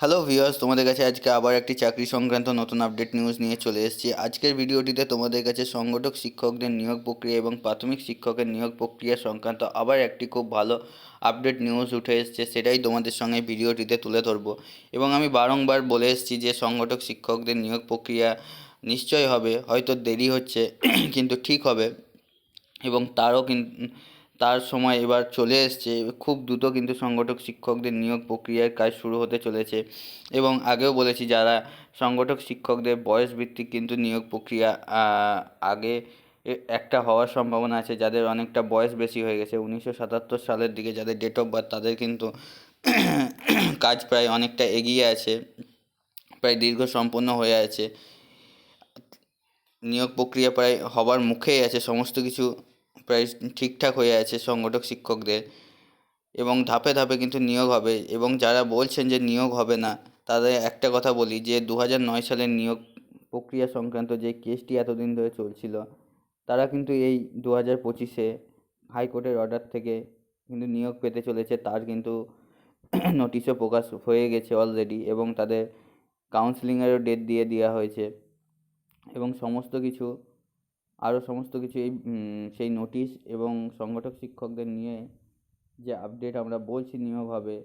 Hello viewers তোমাদের কাছে আজকে আবার একটি চাকরি সংক্রান্ত নতুন আপডেট নিউজ নিয়ে চলে এসেছি। আজকের ভিডিওটিতে তোমাদের কাছে সংগঠক শিক্ষকদের নিয়োগ প্রক্রিয়া এবং প্রাথমিক শিক্ষকের নিয়োগ প্রক্রিয়া সংক্রান্ত আবার একটি খুব ভালো আপডেট নিউজ উঠে এসেছে, সেটাই তোমাদের সঙ্গে ভিডিওটিতে তুলে ধরবো। এবং আমি বারংবার বলে এসেছি যে সংগঠক শিক্ষকদের নিয়োগ প্রক্রিয়া নিশ্চয় হবে, হয়তো দেরি হচ্ছে, কিন্তু ঠিক হবে। এবং তারও কিন্তু তার সময় এবার চলে এসছে। খুব দ্রুত কিন্তু সংগঠক শিক্ষকদের নিয়োগ প্রক্রিয়ার কাজ শুরু হতে চলেছে এবং আগেও বলেছি যারা সংগঠক শিক্ষকদের বয়স ভিত্তিক কিন্তু নিয়োগ প্রক্রিয়া আগে একটা হওয়ার সম্ভাবনা আছে, যাদের অনেকটা বয়স বেশি হয়ে গেছে। উনিশশো সাতাত্তর সালের দিকে যাদের ডেট অফ বার্থ তাদের কিন্তু কাজ প্রায় অনেকটা এগিয়ে আছে, প্রায় দীর্ঘ সম্পন্ন হয়ে আছে। নিয়োগ প্রক্রিয়া প্রায় হবার মুখেই আছে, সমস্ত কিছু প্রায় ঠিকঠাক হয়ে আছে সংগঠক শিক্ষকদের এবং ধাপে ধাপে কিন্তু নিয়োগ হবে এবং যারা বলছেন যে নিয়োগ হবে না, তাদের একটা কথা বলি যে দু নয় সালের নিয়োগ প্রক্রিয়া সংক্রান্ত যে কেসটি এতদিন ধরে চলছিল, তারা কিন্তু এই দু হাজার পঁচিশে হাইকোর্টের অর্ডার থেকে কিন্তু নিয়োগ পেতে চলেছে, তার কিন্তু নোটিশও প্রকাশ হয়ে গেছে অলরেডি এবং তাদের কাউন্সিলিংয়েরও ডেট দিয়ে দেওয়া হয়েছে এবং সমস্ত কিছু আরও সমস্ত কিছু এই সেই নোটিশ এবং সংগঠক শিক্ষকদের নিয়ে যে আপডেট আমরা বলছি নিয়োগ হবে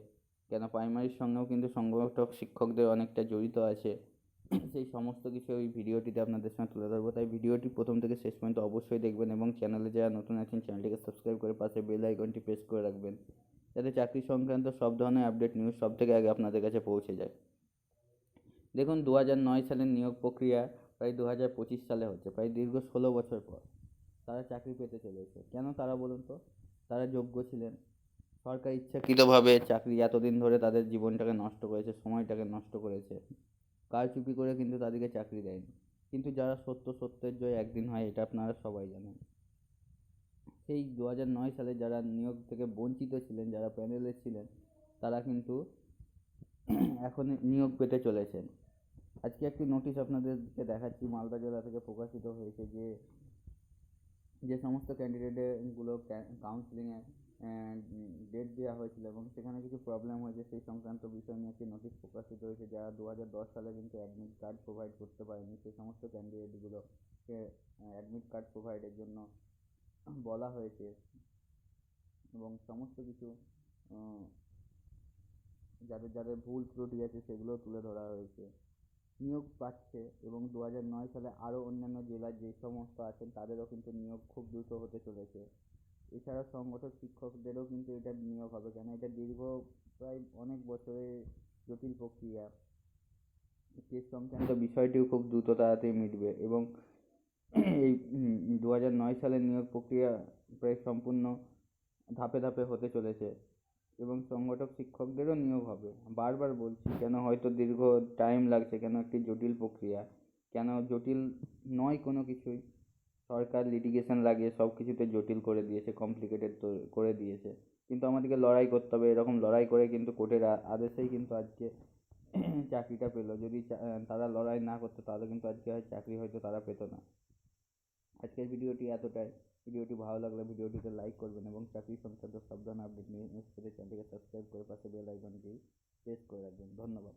কেন প্রাইমারির সঙ্গেও কিন্তু সংগঠক শিক্ষকদের অনেকটা জড়িত আছে। সেই সমস্ত কিছু ওই ভিডিওটিতে আপনাদের সঙ্গে তুলে ধরবো। তাই ভিডিওটি প্রথম থেকে শেষ পর্যন্ত অবশ্যই দেখবেন এবং চ্যানেলে যারা নতুন আছেন চ্যানেলটিকে সাবস্ক্রাইব করে পাশে বেল আইকনটি প্রেস করে রাখবেন। যাতে চাকরি সংক্রান্ত সব ধরনের আপডেট নিউজ সব থেকে আগে আপনাদের কাছে পৌঁছে যায়। দেখুন দু নয় সালের নিয়োগ প্রক্রিয়া প্রায় দু হাজার পঁচিশ সালে হচ্ছে, প্রায় দীর্ঘ ষোলো বছর পর তারা চাকরি পেতে চলেছে কেন তারা বলুন তো? তারা যোগ্য ছিলেন। সরকার ইচ্ছাকৃতভাবে চাকরি এতদিন ধরে তাদের জীবনটাকে নষ্ট করেছে, সময়টাকে নষ্ট করেছে। কারচুপি করে কিন্তু তাদেরকে চাকরি দেয়নি। কিন্তু যারা সত্য সত্যের জয় একদিন হয়, এটা আপনারা সবাই জানেন। সেই দু নয় সালে যারা নিয়োগ থেকে বঞ্চিত ছিলেন, যারা প্যানেলে ছিলেন, তারা কিন্তু এখন নিয়োগ পেতে চলেছেন। আজকে একটি নোটিশ আপনাদেরকে দেখাচ্ছি, মালদা জেলা থেকে প্রকাশিত হয়েছে যে যে সমস্ত ক্যান্ডিডেটগুলো কাউন্সিলিংয়ে ডেট দেওয়া হয়েছিল এবং সেখানে কিছু প্রবলেম হয়েছে, সেই সংক্রান্ত বিষয় নিয়ে একটি নোটিশ প্রকাশিত হয়েছে, যারা দু হাজার দশ সালে কিন্তু অ্যাডমিট কার্ড প্রোভাইড করতে পারেনি, সেই সমস্ত ক্যান্ডিডেটগুলোকে অ্যাডমিট কার্ড প্রোভাইডের জন্য বলা হয়েছে এবং সমস্ত কিছু যাদের যাদের ভুল ত্রুটি আছে সেগুলো তুলে ধরা হয়েছে। নিয়োগ পাচ্ছে এবং দু হাজার নয় সালে আরও অন্যান্য জেলার যে সমস্ত আছেন, তাদেরও কিন্তু নিয়োগ খুব দ্রুত হতে চলেছে। এছাড়া সংগঠক শিক্ষকদেরও কিন্তু এটা নিয়োগ হবে, কেন এটা দীর্ঘ প্রায় অনেক বছরের জটিল প্রক্রিয়া। কেস সংক্রান্ত বিষয়টিও খুব দ্রুত তাড়াতাড়ি মিটবে এবং এই দু হাজার নয় সালের নিয়োগ প্রক্রিয়া প্রায় সম্পূর্ণ ধাপে ধাপে হতে চলেছে। এবং সংগঠক শিক্ষকদেরও নিয়োগ হবে। বারবার বলছি, কেন হয়তো দীর্ঘ টাইম লাগছে, কেন একটি জটিল প্রক্রিয়া? কেন জটিল নয় কোনো কিছুই? সরকার লিটিগেশন লাগিয়ে সব কিছুতে জটিল করে দিয়েছে কমপ্লিকেটেড করে দিয়েছে। কিন্তু আমাদেরকে লড়াই করতে হবে, এরকম লড়াই করে কিন্তু কোর্টের আদেশেই কিন্তু আজকে চাকরিটা পেল। যদি তারা লড়াই না করতো, তাহলে কিন্তু আজকে চাকরি হয়তো তারা পেতো না। আজকের ভিডিওটি এতটাই। ভিডিওটি ভালো লাগলে ভিডিওটিতে লাইক করবেন এবং চাকরি সংক্রান্ত সাবধান ধরনের আপডেট নিয়ে পেতে চ্যানেলটিকে সাবস্ক্রাইব করে পাশে বেল আইকনটি প্রেস করে রাখবেন। ধন্যবাদ।